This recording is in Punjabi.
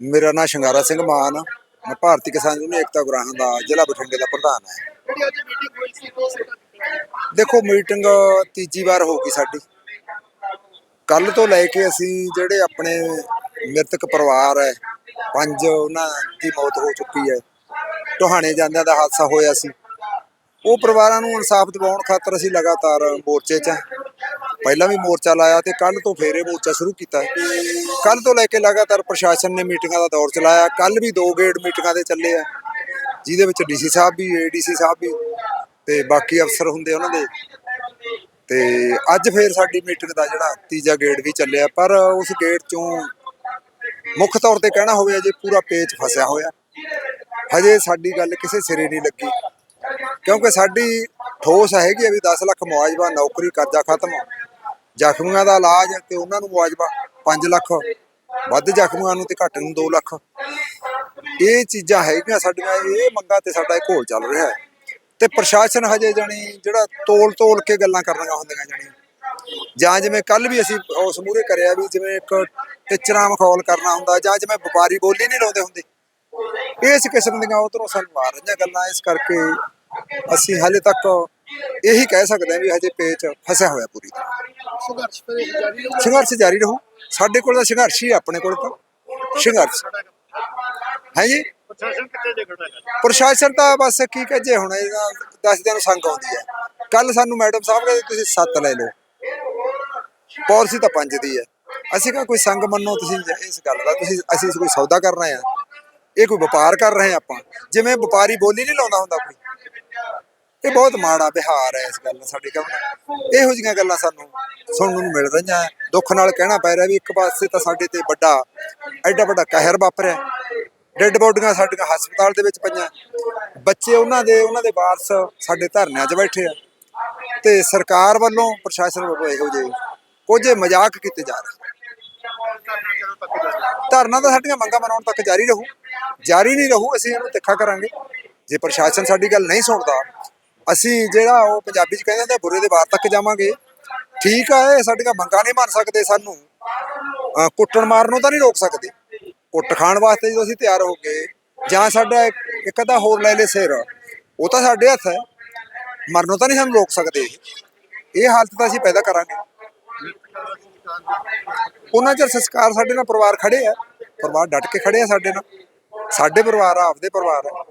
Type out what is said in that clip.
ਮੇਰਾ ਨਾਮ ਸ਼ਿੰਗਾਰਾ ਸਿੰਘ ਮਾਨ ਮੈਂ ਭਾਰਤੀ ਕਿਸਾਨ ਯੂਨੀਅਨ ਏਕਤਾ ਗੁਰਾਹਾਂ ਦਾ ਜ਼ਿਲ੍ਹਾ ਬਠਿੰਡੇ ਦਾ ਪ੍ਰਧਾਨ ਹਾਂ। ਦੇਖੋ, ਮੀਟਿੰਗ ਤੀਜੀ ਵਾਰ ਹੋ ਗਈ ਸਾਡੀ। ਕੱਲ ਤੋਂ ਲੈ ਕੇ ਅਸੀਂ ਜਿਹੜੇ ਆਪਣੇ ਮ੍ਰਿਤਕ ਪਰਿਵਾਰ ਹੈ, ਪੰਜ ਉਹਨਾਂ ਦੀ ਮੌਤ ਹੋ ਚੁੱਕੀ ਹੈ। ਟੋਹਾਣੇ ਜਾਂਦਿਆਂ ਦਾ ਹਾਦਸਾ ਹੋਇਆ ਸੀ। ਉਹ ਪਰਿਵਾਰਾਂ ਨੂੰ ਇਨਸਾਫ ਦਿਵਾਉਣ ਖਾਤਰ ਅਸੀਂ ਲਗਾਤਾਰ ਮੋਰਚੇ 'ਚ ਪਹਿਲਾਂ ਵੀ ਮੋਰਚਾ ਲਾਇਆ ਤੇ ਕੱਲ ਤੋਂ ਫੇਰ ਇਹ ਮੋਰਚਾ ਸ਼ੁਰੂ ਕੀਤਾ ਕੱਲ ਤੋਂ ਲੈ ਕੇ ਲਗਾਤਾਰ ਪ੍ਰਸ਼ਾਸਨ ਨੇ ਮੀਟਿੰਗਾਂ ਦਾ ਦੌਰ ਚਲਾਇਆ। ਕੱਲ ਵੀ ਦੋ ਗੇੜ ਮੀਟਿੰਗਾਂ ਦੇ ਚੱਲੇ ਆ, ਜਿਹਦੇ ਵਿੱਚ ਡੀਸੀ ਸਾਹਿਬ ਵੀ ਏਡੀਸੀ ਸਾਹਿਬ ਵੀ ਤੇ ਬਾਕੀ ਅਫਸਰ ਹੁੰਦੇ ਉਹਨਾਂ ਦੇ। ਤੇ ਅੱਜ ਫੇਰ ਸਾਡੀ ਮੀਟਿੰਗ ਦਾ ਜਿਹੜਾ ਤੀਜਾ ਗੇੜ ਵੀ ਚੱਲਿਆ, ਪਰ ਉਸ ਗੇੜ ਚੋਂ ਮੁੱਖ ਤੌਰ ਤੇ ਕਹਿਣਾ ਹੋਵੇ ਜੇ ਪੂਰਾ ਪੇਚ ਫਸਿਆ ਹੋਇਆ। ਹਜੇ ਸਾਡੀ ਗੱਲ ਕਿਸੇ ਸਿਰੇ ਨਹੀਂ ਲੱਗੀ, ਕਿਉਂਕਿ ਸਾਡੀ ਠੋਸ ਹੈਗੀ ਆ ਵੀ 10 ਲੱਖ ਮੁਆਵਜ਼ਾ ਨੌਕਰੀ ਕਰਜ਼ਾ ਖਤਮ ਜ਼ਖਮੀਆਂ ਦਾ ਇਲਾਜ ਤੇ ਉਹਨਾਂ ਨੂੰ ਮੁਆਵਜ਼ਾ 5 ਲੱਖ, ਵੱਧ ਜ਼ਖਮੀਆਂ ਨੂੰ ਤੇ ਘੱਟ ਨੂੰ 2 ਲੱਖ। ਇਹ ਚੀਜ਼ਾਂ ਹੈਗੀਆਂ ਸਾਡੀਆਂ, ਇਹ ਮੰਗਾਂ ਤੇ ਸਾਡਾ ਇਹ ਘੋਲ ਚੱਲ ਰਿਹਾ ਹੈ। ਤੇ ਪ੍ਰਸ਼ਾਸਨ ਹਜੇ ਜਾਣੀ ਜਿਹੜਾ ਤੋਲ ਤੋਲ ਕੇ ਗੱਲਾਂ ਕਰਨੀਆਂ ਹੁੰਦੀਆਂ ਜਾਣੀ। ਜਾਂ ਜਿਵੇਂ ਕੱਲ ਵੀ ਅਸੀਂ ਉਸ ਮੂਹਰੇ ਕਰਿਆ ਵੀ ਜਿਵੇਂ ਇੱਕ ਟਿਚਰਾਂ ਮਖੌਲ ਕਰਨਾ ਹੁੰਦਾ ਜਾਂ ਜਿਵੇਂ ਵਪਾਰੀ ਬੋਲੀ ਨਹੀਂ ਲਾਉਂਦੇ ਹੁੰਦੇ। ਇਸ ਕਿਸਮ ਦੀਆਂ ਉਧਰੋਂ ਸਾਨੂੰ ਆ ਰਹੀਆਂ ਗੱਲਾਂ, ਇਸ ਕਰਕੇ ਅਸੀਂ ਹਾਲੇ ਤੱਕ ਇਹੀ ਕਹਿ ਸਕਦੇ ਹਾਂ ਵੀ ਹਜੇ ਪੇਚ ਫਸਿਆ ਹੋਇਆ ਪੂਰੀ ਤਰ੍ਹਾਂ। ਸੰਘਰਸ਼ ਫਿਰ ਜਾਰੀ ਰਹੂਗਾ ਸੰਘਰਸ਼ ਜਾਰੀ ਰਹੂ। ਸਾਡੇ ਕੋਲ ਤਾਂ ਸੰਘਰਸ਼ ਹੀ ਆਪਣੇ ਕੋਲ ਤਾਂ। ਸੰਘਰਸ਼। ਹੈ ਜੀ? ਪ੍ਰਸ਼ਾਸਨ ਕਿੱਥੇ ਹੈ ਪ੍ਰਸ਼ਾਸਨ ਤਾਂ ਬਸ ਕੀ ਕਹੇ ਹੁਣ ਇਹਦਾ 10 ਦਿਨ ਸੰਗ ਆਉਂਦੀ ਹੈ। ਕੱਲ ਸਾਨੂੰ ਮੈਡਮ ਸਾਹਿਬ ਕਹਿੰਦੇ ਤੁਸੀਂ 7 ਲੈ ਲਓ। ਪਾਲਿਸੀ ਤਾਂ 5 ਦੀ ਹੈ। ਅਸੀਂ ਕਹਾ ਕੋਈ ਸੰਗ ਮੰਨੋ ਤੁਸੀਂ ਇਸ ਗੱਲ ਦਾ। ਤੁਸੀਂ ਅਸੀਂ ਕੋਈ ਸੌਦਾ ਕਰਨਾ ਆ ਇਹ ਕੋਈ ਵਪਾਰ ਕਰ ਰਹੇ ਆਪਾਂ। ਜਿਵੇਂ ਵਪਾਰੀ ਬੋਲੀ ਨਹੀਂ ਲਾਉਂਦਾ ਹੁੰਦਾ ਕੋਈ। ਇਹ ਬਹੁਤ ਮਾੜਾ ਵਿਹਾਰ ਹੈ ਇਸ ਗੱਲ ਨਾਲ ਸਾਡੇ ਕਹਣਾ ਇਹੋ ਜਿਹੀਆਂ ਗੱਲਾਂ ਸਾਨੂੰ ਸੁਣਨ ਨੂੰ ਮਿਲ ਰਹੀਆਂ ਦੁੱਖ ਨਾਲ ਕਹਿਣਾ ਪੈ ਰਿਹਾ ਵੀ ਇੱਕ ਪਾਸੇ ਤਾਂ ਸਾਡੇ ਤੇ ਵੱਡਾ, ਐਡਾ ਵੱਡਾ ਕਹਿਰ ਵਾਪਰਿਆ। ਡੈੱਡ ਬੋਡੀਆਂ ਸਾਡੀਆਂ ਹਸਪਤਾਲ ਦੇ ਵਿੱਚ ਪਈਆਂ। ਬੱਚੇ ਉਹਨਾਂ ਦੇ ਉਹਨਾਂ ਦੇ ਵਾਰਸ ਸਾਡੇ ਧਰਨਿਆਂ 'ਚ ਬੈਠੇ ਆ। ਤੇ ਸਰਕਾਰ ਵੱਲੋਂ, ਪ੍ਰਸ਼ਾਸਨ ਵੱਲੋਂ ਇਹੋ ਜਿਹੇ ਕੁਝ ਮਜ਼ਾਕ ਕੀਤੇ ਜਾ ਰਹੇ ਧਰਨਾ ਤਾਂ ਸਾਡੀਆਂ ਮੰਗਾਂ ਮਨਾਉਣ ਤੱਕ ਜਾਰੀ ਰਹੂ। ਜਾਰੀ ਨਹੀਂ ਰਹੂ, ਅਸੀਂ ਇਹਨੂੰ ਤਿੱਖਾ ਕਰਾਂਗੇ। ਜੇ ਪ੍ਰਸ਼ਾਸਨ ਸਾਡੀ ਗੱਲ ਨਹੀਂ ਸੁਣਦਾ ਅਸੀਂ ਜਿਹੜਾ ਉਹ ਪੰਜਾਬੀ ਚ ਕਹਿੰਦੇ ਹੁੰਦੇ ਬੁਰੇ ਦੇ ਬਾਹਰ ਤੱਕ ਜਾਵਾਂਗੇ। ਠੀਕ ਆ ਇਹ, ਸਾਡੀਆਂ ਮੰਗਾਂ ਨਹੀਂ ਮੰਨ ਸਕਦੇ ਸਾਨੂੰ। ਕੁੱਟਣ ਮਾਰਨ ਤਾਂ ਨਹੀਂ ਰੋਕ ਸਕਦੇ। ਕੁੱਟ ਖਾਣ ਵਾਸਤੇ ਜਦੋਂ ਅਸੀਂ ਤਿਆਰ ਹੋ ਗਏ, ਜਾਂ ਸਾਡਾ ਇੱਕ ਇੱਕ ਅੱਧਾ ਹੋਰ ਲੈ ਲੈ ਸਿਰ, ਉਹ ਤਾਂ ਸਾਡੇ ਹੱਥ ਹੈ। ਮਰਨੋਂ ਤਾਂ ਨਹੀਂ ਸਾਨੂੰ ਰੋਕ ਸਕਦੇ ਇਹ ਹਾਲਤ ਤਾਂ ਅਸੀਂ ਪੈਦਾ ਕਰਾਂਗੇ। ਉਹਨਾਂ ਚਿਰ ਸੰਸਕਾਰ ਸਾਡੇ ਨਾਲ ਪਰਿਵਾਰ ਖੜੇ ਆ। ਪਰਿਵਾਰ ਡਟ ਕੇ ਖੜੇ ਆ ਸਾਡੇ ਨਾਲ। ਸਾਡੇ ਪਰਿਵਾਰ ਆ, ਆਪਦੇ ਪਰਿਵਾਰ ਆ।